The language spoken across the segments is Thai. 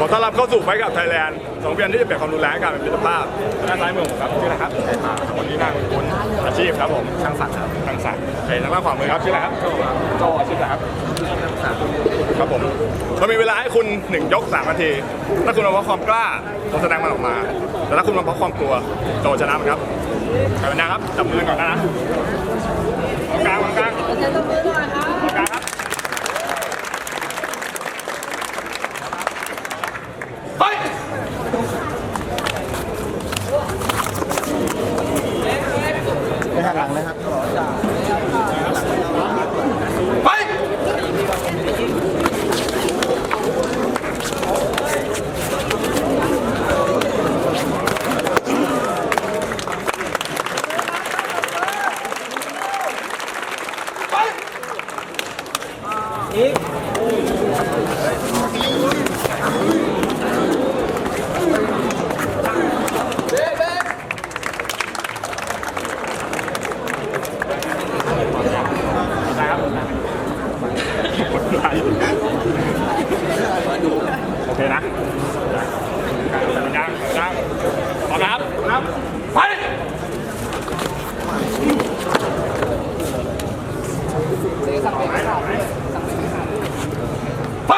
สู่ไฟกับไทยแลนด์สองเพียนที่จะเปลี่ยนความรุนแรงให้กลายเป็นมิตรภาพด้านซ้ายมือผมครับชื่ออะไรครับคนนี้นั่งคุณอาชีพครับผมช่างศักดิ์ครับช่างศักดิ์โอเคทางด้านขวามือครับชื่ออะไรครับโจครับโจอาชีพอะไรครับครับผมเรามีเวลาให้คุณหนึ่งยกสามนาที ถ้าคุณมาเพราะความกล้าผมแสดงมันออกมาแต่ถ้าคุณมาเพราะความกลัวโจชนะมันครับใครเป็นนะครับจับมือก่อนนะตรงกลางตรงกลางตรงกลางครับไป ไปหันหลังนะครับไป โอเคนะยังยังพร้อมนะครับครับไปไป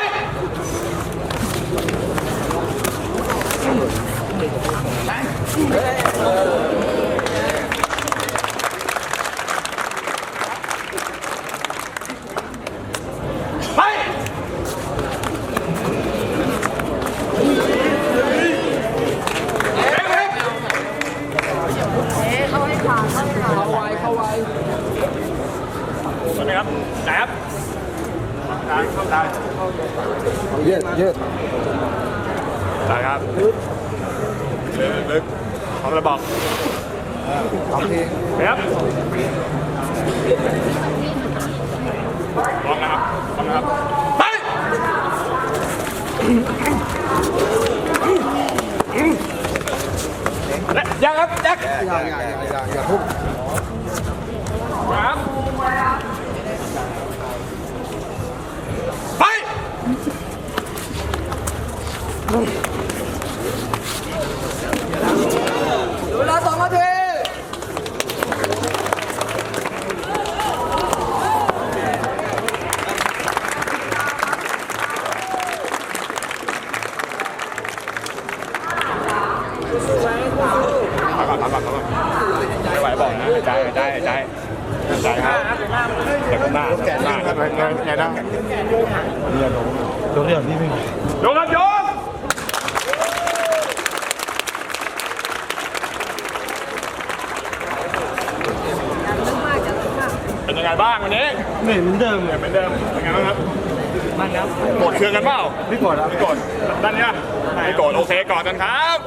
ไป สวัสดีครับไหนครับ ได้เข้าได้ยืดยืดได้ครับลึกลึกพร้อมระบอกสองทีครับพร้อมนะครับพร้อมนะครับ ไปและยังครับยังอย่าอย่าอย่าอย่าอย่าทุบ เวลาสองนาทีพักก่อนพักก่อนพักก่อนไม่ไหวบอกนะใจใจใจใจครับเดี๋ยวข้างหน้าเดี๋ยวข้างหน้าไงไงไงนะตรงนี้พี่ไม่โยกครับโยกเป็นยั งไงบ้างวันนี้เหมือนเดิมเหมือนเดิมเป็นไงบ้างครับมันครับโกรธเคืองกันเปล่าไม่กดแล้วไม่โกรธด้านเนี้ยไม่โกรธโอเคกอดกันครับ